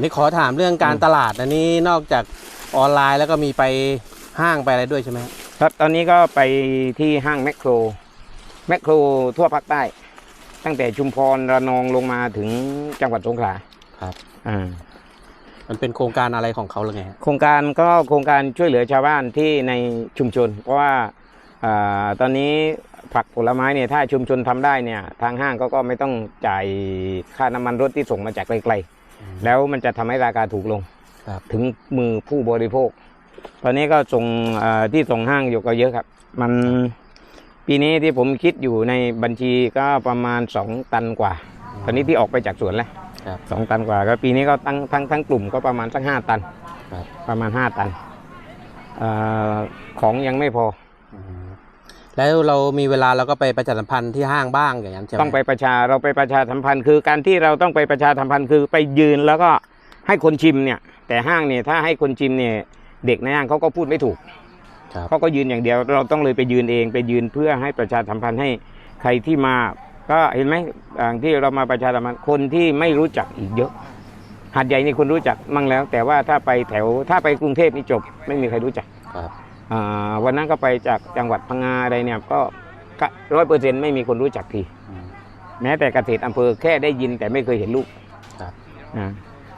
นี่ขอถามเรื่องการตลาดอันนี้นอกจากออนไลน์แล้วก็มีไปห้างไปอะไรด้วยใช่ไหมครับครับตอนนี้ก็ไปที่ห้างแมคโครแมคโครทั่วภาคใต้ ตั้งแต่ชุมพรระนองลงมาถึงจังหวัดสงขลาครับอ่ามันเป็นโครงการอะไรของเขาหรือไงฮะโครงการก็โครงการช่วยเหลือชาวบ้านที่ในชุมชน เพราะว่าอ่าตอนนี้ผักผลไม้เนี่ยถ้าชุมชนทำได้เนี่ยทางห้างก็ก็ไม่ต้องจ่ายค่าน้ำมันรถที่ส่งมาจากไกลๆ แล้วมันจะทำให้ราคาถูกลงครับถึงมือผู้บริโภค ตอนนี้ก็ส่งเอ่อที่ส่งห้างอยู่ก็เยอะครับ มันปีนี้ที่ผมคิดอยู่ในบัญชีก็ประมาณ2ตันกว่า ตอนนี้ที่ออกไปจากสวนแล้วครับสองตันกว่าก็ปีนี้ก็ตั้งทั้งทั้งกลุ่มก็ประมาณสักห้าตันครับประมาณห้าตันเออของยังไม่พออืม แล้วเรามีเวลาเราก็ไปประชาสัมพันธ์ที่ห้างบ้างอย่างนั้นใช่ไหมต้องไปประชาเราไปประชาสัมพันธ์คือการที่เราต้องไปประชาสัมพันธ์คือไปยืนแล้วก็ให้คนชิมเนี่ย แต่ห้างเนี่ยถ้าให้คนชิมเนี่ยเด็กในห้างเขาก็พูดไม่ถูกครับเขาก็ยืนอย่างเดียวเราต้องเลยไปยืนเองไปยืนเพื่อให้ประชาสัมพันธ์ให้ใครที่มา ก็เห็นไหมอย่างที่เรามาประชาสัมพันธ์คนที่ไม่รู้จักอีกเยอะหาดใหญ่นี่คนรู้จักมั่งแล้ว แต่ว่าถ้าไปแถวถ้าไปกรุงเทพนี่จบ ไม่มีใครรู้จักครับอ่า วันนั้นก็ไปจากจังหวัดพังงาอะไรเนี่ยก็ร้อยเปอร์เซ็นต์ไม่มีคนรู้จักทีอืมแม้แต่เกษตรอำเภอแค่ได้ยินแต่ไม่เคยเห็นลูกครับอ่า